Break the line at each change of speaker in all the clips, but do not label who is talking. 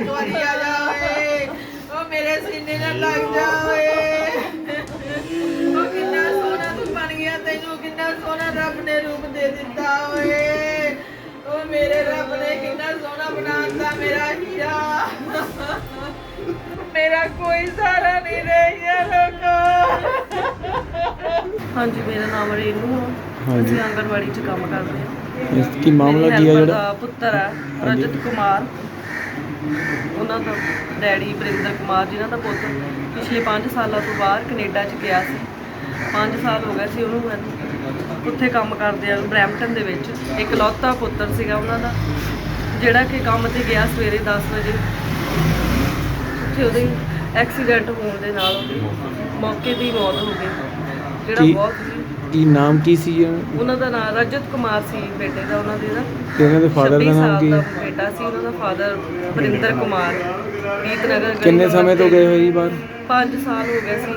ਇੱਕ ਵਾਰੀ ਆ ਜਾ ਓਏ। ਉਹ ਮੇਰੇ ਸੀਨੇ ਨਾਲ ਲੱਗ ਜਾ ਓਏ। ਉਹ ਕਿੰਨਾ ਸੋਹਣਾ ਤੂੰ ਬਣ ਗਿਆ ਤੈਨੂੰ ਕਿੰਨਾ ਸੋਹਣਾ ਰੱਬ ਨੇ ਰੂਪ ਦੇ ਦਿੱਤਾ ਓਏ। ਉਹ ਮੇਰੇ ਰੱਬ ਨੇ ਕਿੰਨਾ ਸੋਹਣਾ ਬਣਾਤਾ ਮੇਰਾ ਹੀਰਾ। ਮੇਰਾ ਕੋਈ ਸਹਾਰਾ ਨਹੀਂ ਰਹਿ ਗਿਆ ਲੋਕੋ।
ਹਾਂਜੀ ਮੇਰਾ ਨਾਮ ਰੇਨੂ
ਹਾਂਜੀ।
ਅਸੀਂ ਆਂਗਣਵਾੜੀ 'ਚ ਕੰਮ ਕਰਦੇ ਹਾਂ।
ਇਸ ਕੀ ਮਾਮਲਾ ਕੀ ਹੈ ਜਿਹੜਾ?
ਪੁੱਤਰ ਹੈ। ਰਜਤ ਕੁਮਾਰ। ਉਹਨਾਂ ਦਾ ਡੈਡੀ ਬਰਿੰਦਰ ਕੁਮਾਰ ਜਿਨ੍ਹਾਂ ਦਾ ਪੁੱਤ ਪਿਛਲੇ 5 ਸਾਲਾਂ ਤੋਂ ਬਾਹਰ ਕੈਨੇਡਾ 'ਚ ਗਿਆ ਸੀ। 5 ਸਾਲ ਹੋ ਗਏ ਸੀ ਉਹਨੂੰ ਉੱਥੇ ਕੰਮ ਕਰਦੇ ਆ ਬਰੈਂਪਟਨ ਦੇ ਵਿੱਚ। ਇੱਕ ਲੌਤਾ ਪੁੱਤਰ ਸੀਗਾ ਉਹਨਾਂ ਦਾ ਜਿਹੜਾ ਕਿ ਕੰਮ ਤੇ ਗਿਆ ਸਵੇਰੇ 10 ਵਜੇ। ਉੱਥੇ ਉਹਦੇ ਐਕਸੀਡੈਂਟ ਹੋਣ ਦੇ ਨਾਲ ਉਹਦੀ ਮੌਕੇ ਹੀ ਮੌਤ ਹੋ ਗਈ। ਜਿਹੜਾ ਬਹੁਤ ਹੀ
ਕੀ ਨਾਮ ਕੀ ਸੀ ਇਹ?
ਉਹਨਾਂ ਦਾ ਨਾਮ ਰਜਤ ਕੁਮਾਰ ਸੀ ਬੇਟੇ ਦਾ ਉਹਨਾਂ ਦੇ ਦਾ।
ਤੇ ਇਹਨਾਂ ਦੇ ਫਾਦਰ
26
ਦਾ ਨਾਮ
ਸਾਲ
ਕੀ?
ਦਾ
ਹੈ
ਬੇਟਾ ਸੀ ਉਹਨਾਂ ਦਾ ਫਾਦਰ ਵਰਿੰਦਰ ਕੁਮਾਰ ਪ੍ਰੀਤਨਗਰ ਗਲੀ
ਕਿੰਨੇ
ਨੰਬਰ
ਸਮੇਂ ਤੋਂ
ਤੇ
ਗਏ ਹੋਏ ਜੀ ਬਾਹਰ?
5 ਸਾਲ ਹੋ ਗਏ ਸੀ।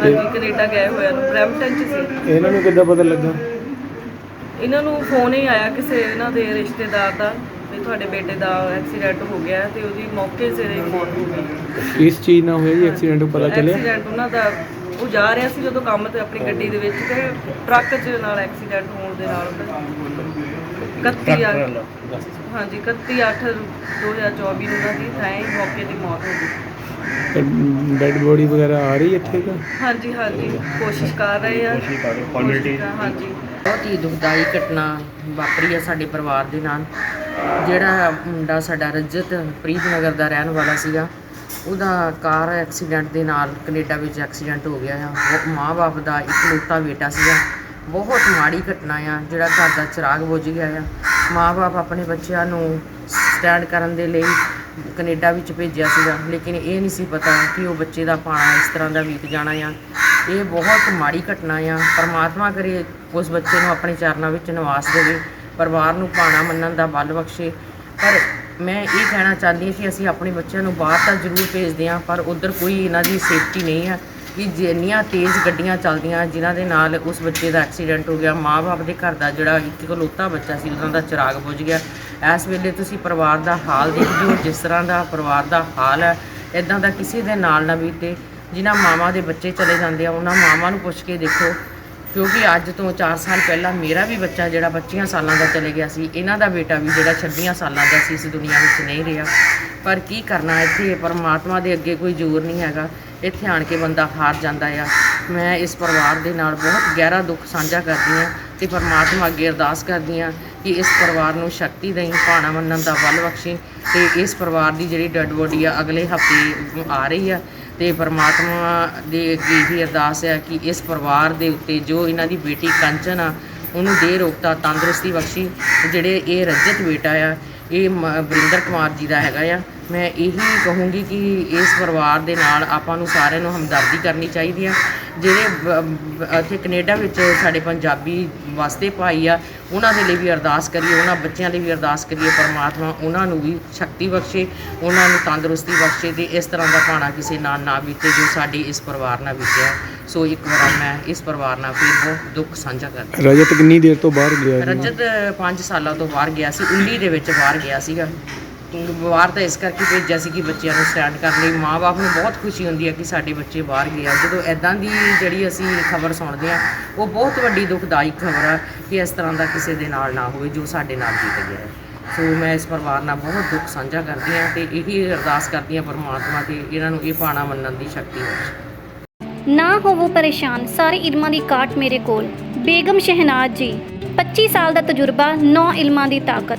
ਹਾਂਜੀ ਕੈਨੇਡਾ ਗਏ ਹੋਏ ਨੂੰ ਬਰੈਂਪਟਨ ਚ ਸੀ।
ਇਹਨਾਂ ਨੂੰ ਕਿੱਦਾਂ ਪਤਾ ਲੱਗਾ?
ਇਹਨਾਂ ਨੂੰ ਫੋਨ ਹੀ ਆਇਆ ਕਿਸੇ ਇਹਨਾਂ ਦੇ ਰਿਸ਼ਤੇਦਾਰ ਦਾ ਵੀ ਤੁਹਾਡੇ ਬੇਟੇ ਦਾ ਐਕਸੀਡੈਂਟ ਹੋ ਗਿਆ ਹੈ ਤੇ ਉਹਦੀ ਮੌਕੇ ਸਿਰ ਹੀ ਮੌਤ ਹੋ ਗਈ।
ਇਸ ਚੀਜ਼ ਨਾਲ ਹੋਇਆ ਜੀ? ਐਕਸੀਡੈਂਟ ਪਤਾ ਚੱਲਿਆ?
ਐਕਸੀਡੈਂਟ ਉਹਨਾਂ ਦਾ ਉਹ ਜਾ ਰਿਹਾ ਸੀ ਜਦੋਂ ਕੰਮ ਤੇ ਆਪਣੀ ਗੱਡੀ ਦੇ ਵਿੱਚ ਤੇ ਟਰੱਕ 'ਚ ਨਾਲ ਐਕਸੀਡੈਂਟ ਹੋਣ ਦੇ ਨਾਲ ਉਹਦਾ 31 ਆ- ਹਾਂਜੀ 31 8 2024 ਨੂੰ ਉਹਨਾਂ ਦੀ ਥਾਂ ਹੀ ਮੌਕੇ ਦੀ ਮੌਤ ਹੋ ਗਈ।
ਡੈਡ ਬੋਡੀ ਵਗੈਰਾ ਆ ਰਹੀ ਇੱਥੇ ਤਾਂ
ਹਾਂਜੀ ਹਾਂਜੀ ਕੋਸ਼ਿਸ਼ ਕਰ ਰਹੇ ਆ। ਕੋਸ਼ਿਸ਼ ਹਾਂਜੀ।
ਬਹੁਤ ਹੀ ਦੁਖਦਾਈ ਘਟਨਾ ਵਾਪਰੀ ਹੈ ਸਾਡੇ ਪਰਿਵਾਰ ਦੇ ਨਾਲ। ਜਿਹੜਾ ਮੁੰਡਾ ਸਾਡਾ ਰਜਤ ਪ੍ਰੀਤਨਗਰ ਦਾ ਰਹਿਣ ਵਾਲਾ ਸੀਗਾ ਉਹਦਾ ਕਾਰ ਐਕਸੀਡੈਂਟ ਦੇ ਨਾਲ ਕੈਨੇਡਾ ਵਿੱਚ ਐਕਸੀਡੈਂਟ ਹੋ ਗਿਆ ਆ। ਉਹ ਮਾਂ-ਬਾਪ ਦਾ ਇਕਲੌਤਾ ਬੇਟਾ ਸੀਗਾ। ਬਹੁਤ ਮਾੜੀ ਘਟਨਾ ਆ, ਜਿਹੜਾ ਘਰ ਦਾ ਚਿਰਾਗ ਬੁਝ ਗਿਆ ਆ। ਮਾਂ-ਬਾਪ ਆਪਣੇ ਬੱਚਿਆਂ ਨੂੰ ਸਟੈਂਡ ਕਰਨ ਦੇ ਲਈ ਕੈਨੇਡਾ ਵਿੱਚ ਭੇਜਿਆ ਸੀਗਾ। ਲੇਕਿਨ ਇਹ ਨਹੀਂ ਸੀ ਪਤਾ ਕਿ ਉਹ ਬੱਚੇ ਦਾ ਪਾਣਾ ਇਸ ਤਰ੍ਹਾਂ ਦਾ ਬੀਤ ਜਾਣਾ ਆ। ਇਹ ਬਹੁਤ ਮਾੜੀ ਘਟਨਾ ਆ। ਪਰਮਾਤਮਾ ਕਰੇ ਉਸ ਬੱਚੇ ਨੂੰ ਆਪਣੇ ਚਰਨਾਂ ਵਿੱਚ ਨਿਵਾਸ ਦੇਵੇ। ਪਰਿਵਾਰ ਨੂੰ ਪਾਣਾ ਮੰਨਣ ਦਾ ਬਲ ਬਖਸ਼ੇ। ਪਰ ਮੈਂ ਇਹ ਕਹਿਣਾ ਚਾਹੁੰਦੀ ਹਾਂ ਕਿ ਅਸੀਂ ਆਪਣੇ ਬੱਚਿਆਂ ਨੂੰ ਬਾਹਰ ਤਾਂ ਜ਼ਰੂਰ ਭੇਜਦੇ ਹਾਂ, ਪਰ ਉਧਰ ਕੋਈ ਇਹਨਾਂ ਦੀ ਸੇਫਟੀ ਨਹੀਂ ਹੈ ਕਿ ਜਿੰਨੀਆਂ ਤੇਜ਼ ਗੱਡੀਆਂ ਚੱਲਦੀਆਂ, ਜਿਨ੍ਹਾਂ ਦੇ ਨਾਲ ਉਸ ਬੱਚੇ ਦਾ ਐਕਸੀਡੈਂਟ ਹੋ ਗਿਆ, ਮਾਂ-ਬਾਪ ਦੇ ਘਰ ਦਾ ਜਿਹੜਾ ਇੱਕ ਇਕਲੌਤਾ ਬੱਚਾ ਸੀ, ਉਹਨਾਂ ਦਾ ਚਿਰਾਗ ਬੁਝ ਗਿਆ। ਇਸ ਵੇਲੇ ਤੁਸੀਂ ਪਰਿਵਾਰ ਦਾ ਹਾਲ ਦੇਖਦੇ ਹੋ ਜਿਸ ਤਰ੍ਹਾਂ ਦਾ ਪਰਿਵਾਰ ਦਾ ਹਾਲ ਹੈ ਇਦਾਂ ਦਾ ਕਿਸੇ ਦੇ ਨਾਲ ਨਾ ਬੀਤੇ, ਜਿਨ੍ਹਾਂ ਮਾਵਾਂ ਦੇ ਬੱਚੇ ਚਲੇ ਜਾਂਦੇ ਆ, ਉਹਨਾਂ ਮਾਵਾਂ ਨੂੰ ਪੁੱਛ ਕੇ ਦੇਖੋ। ਕਿਉਂਕਿ ਅੱਜ ਤੋਂ 4 ਸਾਲ ਪਹਿਲਾਂ ਮੇਰਾ ਵੀ ਬੱਚਾ ਜਿਹੜਾ 25 ਸਾਲਾਂ ਦਾ ਚਲੇ ਗਿਆ ਸੀ, ਇਹਨਾਂ ਦਾ ਬੇਟਾ ਵੀ ਜਿਹੜਾ 26 ਸਾਲਾਂ ਦਾ ਸੀ, ਇਸ ਦੁਨੀਆ ਵਿੱਚ ਨਹੀਂ ਰਿਹਾ। ਪਰ ਕੀ ਕਰਨਾ, ਇੱਥੇ ਪਰਮਾਤਮਾ ਦੇ ਅੱਗੇ ਕੋਈ ਜ਼ੋਰ ਨਹੀਂ ਹੈਗਾ। ਇੱਥੇ ਆਣ ਕੇ ਬੰਦਾ ਹਾਰ ਜਾਂਦਾ ਆ। ਮੈਂ ਇਸ ਪਰਿਵਾਰ ਦੇ ਨਾਲ ਬਹੁਤ ਗਹਿਰਾ ਦੁੱਖ ਸਾਂਝਾ ਕਰਦੀ ਹਾਂ ਤੇ ਪਰਮਾਤਮਾ ਅੱਗੇ ਅਰਦਾਸ ਕਰਦੀ ਹਾਂ ਕਿ ਇਸ ਪਰਿਵਾਰ ਨੂੰ ਸ਼ਕਤੀ ਦੇਈ, ਭਾਣਾ ਮੰਨਣ ਦਾ ਬਲ ਬਖਸ਼ੇ ਤੇ ਇਸ ਪਰਿਵਾਰ ਦੀ ਜਿਹੜੀ ਡੈੱਡ ਬੋਡੀ ਆ, ਅਗਲੇ ਹਫ਼ਤੇ ਆ ਰਹੀ ਆ। ਤੇ ਪਰਮਾਤਮਾ ਦੇ ਅੱਗੇ ਹੀ ਅਰਦਾਸ ਹੈ ਕਿ ਇਸ ਪਰਿਵਾਰ ਦੇ ਉੱਤੇ ਜੋ ਇਹਨਾਂ ਦੀ ਬੇਟੀ ਕੰਚਨ ਆ, ਉਹਨੂੰ ਦੇ ਰੋਗਤਾ ਤੰਦਰੁਸਤੀ ਬਖਸ਼ੀ। ਜਿਹੜੇ ਇਹ ਰਜਤ ਬੇਟਾ ਆ, ਇਹ ਮ- ਵਰਿੰਦਰ ਕੁਮਾਰ ਜੀ ਦਾ ਹੈਗਾ ਆ। ਮੈਂ ਇਹੀ ਕਹੂੰਗੀ ਕਿ ਇਸ ਪਰਿਵਾਰ ਦੇ ਨਾਲ ਆਪਾਂ ਨੂੰ ਸਾਰਿਆਂ ਨੂੰ ਹਮਦਰਦੀ ਕਰਨੀ ਚਾਹੀਦੀ ਆ। ਜਿਹੜੇ ਇੱਥੇ ਕੈਨੇਡਾ ਵਿੱਚ ਸਾਡੇ ਪੰਜਾਬੀ ਵਸਦੇ ਭਾਈ ਆ ਉਹਨਾਂ ਦੇ ਲਈ ਵੀ ਅਰਦਾਸ ਕਰੀਏ ਉਹਨਾਂ ਬੱਚਿਆਂ ਲਈ ਵੀ ਅਰਦਾਸ ਕਰੀਏ ਪਰਮਾਤਮਾ ਉਹਨਾਂ ਨੂੰ ਵੀ ਸ਼ਕਤੀ ਬਖਸ਼ੇ ਉਹਨਾਂ ਨੂੰ ਤੰਦਰੁਸਤੀ ਬਖਸ਼ੇ ਤੇ ਇਸ ਤਰ੍ਹਾਂ ਦਾ ਭਾਣਾ ਕਿਸੇ ਨਾਲ ਨਾ ਬੀਤੇ ਜੋ ਸਾਡੇ ਇਸ ਪਰਿਵਾਰ ਨਾਲ ਬੀਤਿਆ। ਸੋ ਇੱਕ ਵਾਰ ਮੈਂ ਇਸ ਪਰਿਵਾਰ ਨਾਲ ਫਿਰ ਬਹੁਤ ਦੁੱਖ ਸਾਂਝਾ ਕਰਦੀ
ਰਜਤ ਕਿੰਨੀ ਦੇਰ ਤੋਂ ਬਾਹਰ ਗਿਆ
ਰਜਤ 5 ਸਾਲਾਂ ਤੋਂ ਬਾਹਰ ਗਿਆ ਸੀ 19 ਦੇ ਵਿੱਚ ਬਾਹਰ ਗਿਆ ਸੀਗਾ। ਬਾਹਰ ਤਾਂ ਇਸ ਕਰਕੇ ਭੇਜਿਆ ਸੀ ਕਿ ਬੱਚਿਆਂ ਨੂੰ ਸਟੈਂਡ ਕਰਨ ਲਈ ਮਾਪੇ ਨੂੰ ਬਹੁਤ ਖੁਸ਼ੀ ਹੁੰਦੀ ਹੈ ਕਿ ਸਾਡੇ ਬੱਚੇ ਬਾਹਰ ਗਏ ਆ। ਜਦੋਂ ਐਦਾਂ ਦੀ ਜਿਹੜੀ ਅਸੀਂ ਖਬਰ ਸੁਣਦੇ ਆ ਉਹ ਬਹੁਤ ਵੱਡੀ ਦੁਖਦਾਈ ਖਬਰ ਆ ਕਿ ਇਸ ਤਰ੍ਹਾਂ ਦਾ ਕਿਸੇ ਦੇ ਨਾਲ ਨਾ ਹੋਵੇ ਜੋ ਸਾਡੇ ਨਾਲ ਬੀਤ ਗਿਆ ਹੈ ਸੋ ਮੈਂ ਇਸ ਪਰਿਵਾਰ ਨਾਲ ਬਹੁਤ ਦੁੱਖ ਸਾਂਝਾ ਕਰਦੀ ਹਾਂ ਤੇ ਇਹੀ ਅਰਦਾਸ ਕਰਦੀ ਹਾਂ ਪਰਮਾਤਮਾ ਤੇ ਇਹਨਾਂ ਨੂੰ ਇਹ ਪਾਣਾ ਮੰਨਣ ਦੀ ਸ਼ਕਤੀ ਬਖਸ਼ੇ
ਨਾ ਹੋਵੋ ਪਰੇਸ਼ਾਨ, ਸਾਰੇ ਇਲਮਾਂ ਦੀ ਕਾਟ ਮੇਰੇ ਕੋਲ। ਬੇਗਮ ਸ਼ਹਿਨਾਜ਼ ਜੀ 25 ਸਾਲ ਦਾ ਤਜਰਬਾ 9 ਇਲਮਾਂ ਦੀ ਤਾਕਤ।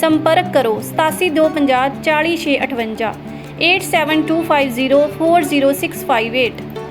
ਸੰਪਰਕ ਕਰੋ 8725 40658 8725040658